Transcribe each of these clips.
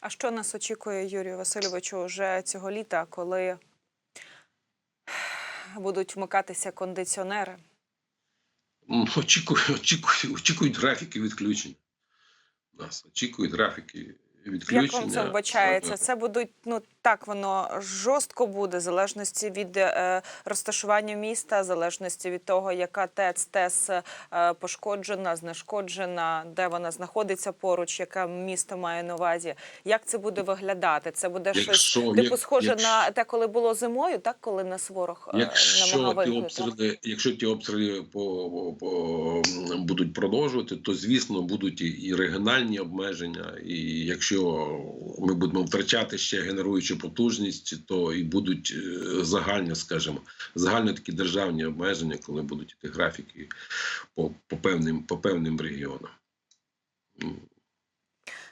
А що нас очікує, Юрію Васильовичу, вже цього літа, коли будуть вмикатися кондиціонери? Очікують, Очікую, очікую, очікують графіки відключень. Нас очікують графіки відключення. Як вам це вбачається? Це будуть ну так воно жорстко буде, в залежності від е, розташування міста, в залежності від того, яка ТЕЦ ТЕС е, пошкоджена, знешкоджена, де вона знаходиться поруч, яке місто має на увазі. Як це буде виглядати? Це буде Якщо- щось типу як- схоже якщо- на те, коли було зимою, так коли нас ворог е, Якщо намагав ті обстріли, якщо ті обстріли по, по, по, будуть продовжувати, то звісно будуть і, і регіональні обмеження. І якщо ми будемо втрачати ще генеруючу потужність, то і будуть е, загальні, скажімо, загальні такі державні обмеження, коли будуть ті графіки по, по певним по певним регіонам.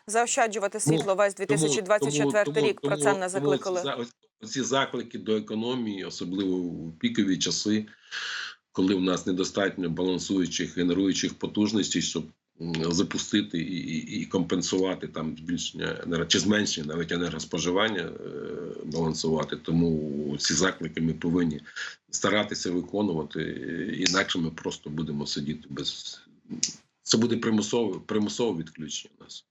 Заощаджувати світло весь 2024 рік. Про це не закликали. Тому ці, заклики до економії, особливо в пікові часи, коли в нас недостатньо балансуючих генеруючих потужностей, щоб запустити і, і, і компенсувати там збільшення чи зменшення навіть енергоспоживання е, балансувати. Тому ці заклики ми повинні старатися виконувати, е, інакше ми просто будемо сидіти без це буде примусове примусове відключення нас.